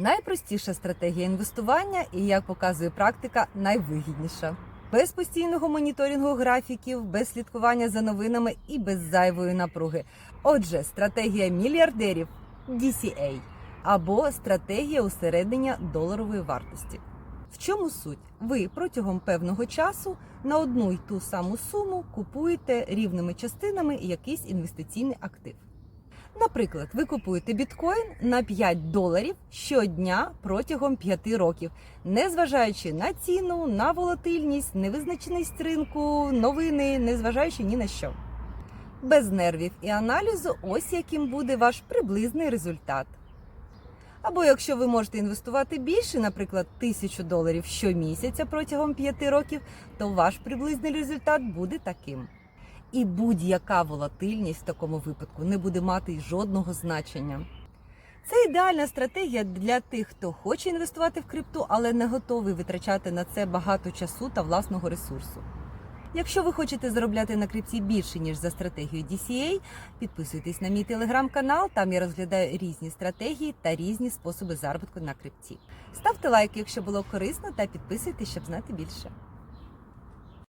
Найпростіша стратегія інвестування і, як показує практика, найвигідніша. Без постійного моніторингу графіків, без слідкування за новинами і без зайвої напруги. Отже, стратегія мільярдерів DCA або стратегія усереднення доларової вартості. В чому суть? Ви протягом певного часу на одну й ту саму суму купуєте рівними частинами якийсь інвестиційний актив. Наприклад, ви купуєте біткоін на 5 доларів щодня протягом 5 років, незважаючи на ціну, на волатильність, невизначеність ринку, новини, незважаючи ні на що. Без нервів і аналізу, ось яким буде ваш приблизний результат. Або якщо ви можете інвестувати більше, наприклад, тисячу доларів щомісяця протягом 5 років, то ваш приблизний результат буде таким. І будь-яка волатильність в такому випадку не буде мати жодного значення. Це ідеальна стратегія для тих, хто хоче інвестувати в крипту, але не готовий витрачати на це багато часу та власного ресурсу. Якщо ви хочете заробляти на крипті більше ніж за стратегією DCA, підписуйтесь на мій телеграм-канал. Там я розглядаю різні стратегії та різні способи заробітку на крипті. Ставте лайк, якщо було корисно, та підписуйтесь, щоб знати більше.